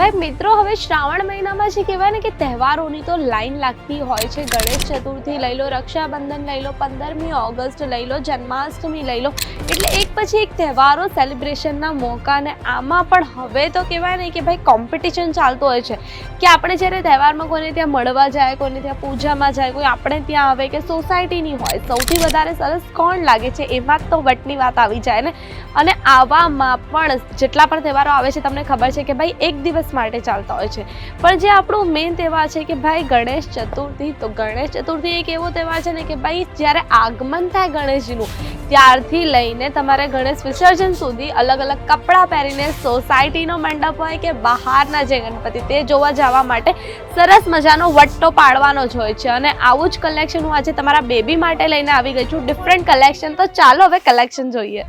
ભાઈ, મિત્રો, હવે શ્રાવણ મહિનામાં જે કહેવાય ને કે તહેવારોની તો લાઈન લાગતી હોય છે. ગણેશ ચતુર્થી લઈ લો, રક્ષાબંધન લઈ લો, પંદરમી ઓગસ્ટ લઈ લો, જન્માષ્ટમી લઈ લો. એટલે એક પછી એક તહેવારો સેલિબ્રેશનના મોકા અને આમાં પણ હવે તો કહેવાય ને કે ભાઈ કોમ્પિટિશન ચાલતું હોય છે. કે આપણે જ્યારે તહેવારમાં કોઈને ત્યાં મળવા જાય, કોઈને ત્યાં પૂજામાં જાય, કોઈ આપણે ત્યાં આવે કે સોસાયટીની હોય, સૌથી વધારે સરસ કોણ લાગે છે એમાં તો વટની વાત આવી જાય ને. અને આવામાં પણ જેટલા પણ તહેવારો આવે છે, તમને ખબર છે કે ભાઈ એક દિવસ માટે ચાલતા હોય છે. પણ જે આપણો મેઇન તહેવાર છે કે ભાઈ ગણેશ ચતુર્થી, તો ગણેશ ચતુર્થી એક એવો તહેવાર છે ને કે ભાઈ જ્યારે આગમન થાય ગણેશજીનું, ત્યારથી લઈને તમારે ગણેશ વિસર્જન સુધી અલગ અલગ કપડાં પહેરીને સોસાયટીનો મંડપ હોય કે બહારના જે ગણપતિ, તે જોવા જવા માટે સરસ મજાનો વટ્ટો પાડવાનો જ હોય છે. અને આવું જ કલેક્શન હું આજે તમારા બેબી માટે લઈને આવી ગઈ છું. ડિફરન્ટ કલેક્શન તો ચાલો હવે કલેક્શન જોઈએ.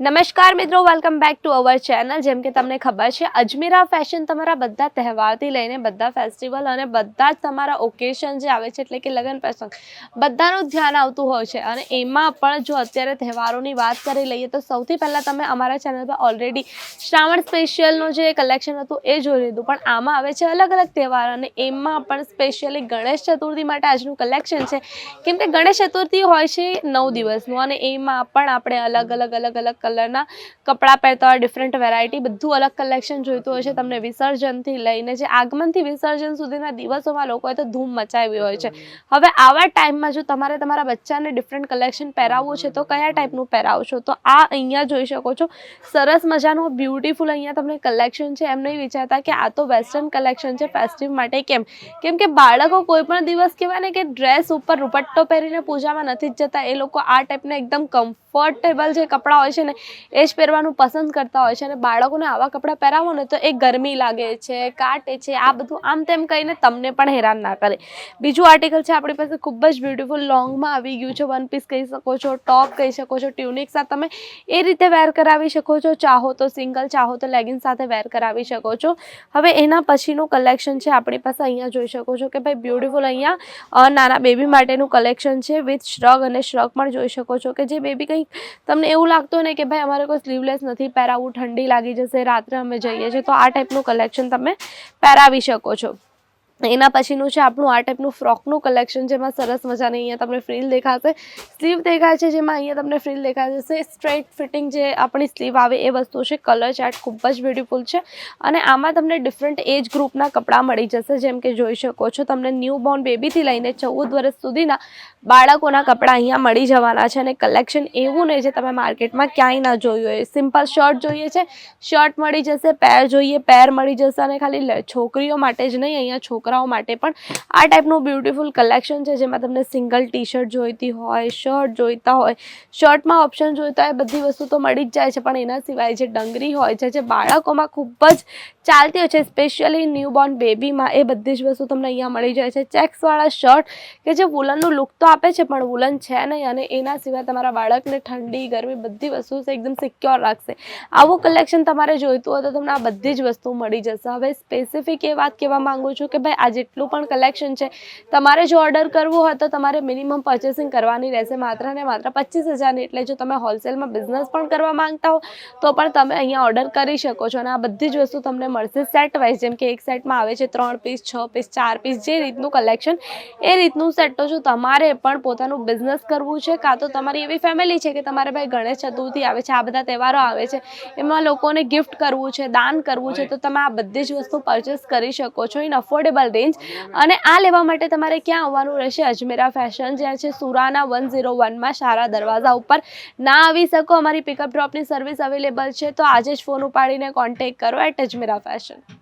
નમસ્કાર મિત્રો welcome back to our channel જેમ કે તમને ખબર છે, અજમેરા ફેશન તમારા બધા તહેવારથી લઈને બધા ફેસ્ટિવલ અને બધા જ તમારા ઓકેશન જે આવે છે, એટલે કે લગ્ન પ્રસંગ, બધાનું ધ્યાન આવતું હોય છે. અને એમાં પણ જો અત્યારે તહેવારોની વાત કરી લઈએ, તો સૌથી પહેલાં તમે અમારા ચેનલ પર ઓલરેડી શ્રાવણ સ્પેશિયલનું જે કલેક્શન હતું, એ જોઈ લીધું. પણ આમાં આવે છે અલગ અલગ તહેવાર અને એમાં પણ સ્પેશિયલી ગણેશ ચતુર્થી માટે આજનું કલેક્શન છે. કેમ કે ગણેશ ચતુર્થી હોય છે નવ દિવસનું, અને એમાં પણ આપણે અલગ અલગ અલગ અલગ કલરના કપડાં પહેરતા હોય ડિફરન્ટ વેરાયટી બધું અલગ કલેક્શન જોઈતું હોય છે. તમને વિસર્જનથી લઈને જે આગમનથી વિસર્જન સુધીના દિવસોમાં લોકોએ તો ધૂમ મચાવી હોય છે. હવે આવા ટાઈમમાં જો તમારે તમારા બચ્ચાને ડિફરન્ટ કલેક્શન પહેરાવવું છે, તો કયા ટાઈપનું પહેરાવશો? તો આ અહીંયા જોઈ શકો છો. સરસ મજાનું બ્યુટીફુલ અહીંયા તમને કલેક્શન છે. એમ નહીં વિચારતા કે આ તો વેસ્ટર્ન કલેક્શન છે ફેસ્ટિવ માટે કેમ? કેમ કે બાળકો કોઈ પણ દિવસ કહેવાય ને કે ડ્રેસ ઉપર દુપટ્ટો પહેરીને પૂજામાં નથી જ જતા. એ લોકો આ ટાઈપના એકદમ કમ્ફર્ટેબલ જે કપડાં હોય છે ને એ જ પહેરવાનું પસંદ કરતા હોય છે અને બાળકોને આવા કપડાં પહેરાવો ને તો એ ગરમી લાગે છે, કાટે છે, આ બધું આમ તેમ કહીને તમને પણ હેરાન ના કરે. બીજું આર્ટિકલ છે આપણી પાસે ખૂબ જ બ્યુટીફુલ લોંગમાં આવી ગયું છે વન પીસ કહી શકો છો ટોપ કહી શકો છો ટ્યુનિક સાથે તમે એ રીતે વેર કરાવી શકો છો, ચાહો તો સિંગલ ચાહો તો લેગિંગ સાથે વેર કરાવી શકો છો. હવે એના પછીનું કલેક્શન છે આપણી પાસે અહીંયા જોઈ શકો છો કે ભાઈ બ્યુટીફુલ અહીંયા નાના બેબી માટેનું કલેક્શન છે વિથ શ્રગ અને શ્રગ પણ જોઈ શકો છો કે જે બેબી કંઈક તમને એવું લાગતું હોય ને કે ભાઈ અમારે કોઈ સ્લીવલેસ નથી પહેરાવવું ઠંડી લાગી જશે, રાત્રે અમે જઈએ છીએ, તો આ ટાઈપનું કલેક્શન તમે પહેરાવી શકો છો. એના પછીનું છે આપણું આ ટાઈપનું ફ્રોકનું કલેક્શન જેમાં સરસ મજાની અહીંયા તમને ફ્રીલ દેખાશે. સ્લીવ દેખાય છે જેમાં અહીંયા તમને ફ્રીલ દેખાય જશે. સ્ટ્રેટ ફિટિંગ જે આપણી સ્લીવ આવે એ વસ્તુ છે. કલર ચાર્ટ ખૂબ જ બ્યુટીફુલ છે. અને આમાં તમને ડિફરન્ટ એજ ગ્રુપના કપડાં મળી જશે. જેમ કે જોઈ શકો છો, તમને ન્યૂ બોર્ન બેબીથી લઈને ચૌદ વર્ષ સુધીના બાળકોના કપડાં અહીંયા મળી જવાના છે. અને કલેક્શન એવું નહીં જે તમે માર્કેટમાં ક્યાંય ના જોયું હોય. સિમ્પલ શર્ટ જોઈએ છે. શર્ટ મળી જશે પેર જોઈએ પેર મળી જશે. અને ખાલી છોકરીઓ માટે જ નહીં, અહીંયા છોકરાઓ માટે પણ આ ટાઈપનું બ્યુટીફુલ કલેક્શન છે, જેમાં તમને સિંગલ ટી શર્ટ જોઈતી હોય શર્ટ જોઈતા હોય શર્ટમાં ઓપ્શન જોઈતા હોય બધી વસ્તુ તો મળી જ જાય છે, પણ એના સિવાય જે ડંગરી હોય છે, જે બાળકોમાં ખૂબ જ ચાલતી હોય છે સ્પેશિયલી ન્યૂબોર્ન બેબીમાં એ બધી જ વસ્તુ તમને અહીંયા મળી જાય છે. ચેક્સવાળા શર્ટ કે જે વુલનનું લુક તો આપે છે, પણ વુલન છે નહીં, અને એના સિવાય તમારા બાળકને ઠંડી, ગરમી બધી વસ્તુ એકદમ સિક્યોર રાખશે. આવું કલેક્શન તમારે જોઈતું હોય તો તમને આ બધી જ વસ્તુ મળી જશે. હવે સ્પેસિફિક એ વાત કહેવા માંગુ છું કે ભાઈ આ જેટલું પણ કલેક્શન છે, તમારે જો ઓર્ડર કરવું હોય તો તમારે મિનિમમ પર્ચેસિંગ કરવાની રહેશે માત્ર ને માત્ર પચીસ હજારની. એટલે જો તમે હોલસેલમાં બિઝનેસ પણ કરવા માંગતા હો, તો પણ તમે અહીંયા ઓર્ડર કરી શકો છો. અને આ બધી જ વસ્તુ તમને મળશે સેટ વાઇઝ જેમ કે એક સેટમાં આવે છે ત્રણ પીસ છ પીસ ચાર પીસ જે રીતનું કલેક્શન એ રીતનું સેટ તો જો તમારે પણ પોતાનું બિઝનેસ કરવું છે, કાં તો તમારી એવી ફેમિલી છે કે તમારે ભાઈ ગણેશ ચતુર્થી આવે છે, આ બધા તહેવારો આવે છે, એમાં લોકોને ગિફ્ટ કરવું છે, દાન કરવું છે, તો તમે આ બધી જ વસ્તુ પરચેસ કરી શકો છો ઇન અફોર્ડેબલ રેન્જ. અને આ લેવા માટે તમારે ક્યાં આવવાનું રહેશે? અજમેરા ફેશન જ્યાં છે, સુરાના વન ઝીરો વનમાં શારા દરવાજા ઉપર. ના આવી શકો, અમારી પિકઅપ ડ્રોપની સર્વિસ અવેલેબલ છે. તો આજે જ ફોન ઉપાડીને કોન્ટેક કરો એટ અજમેરા ફેશન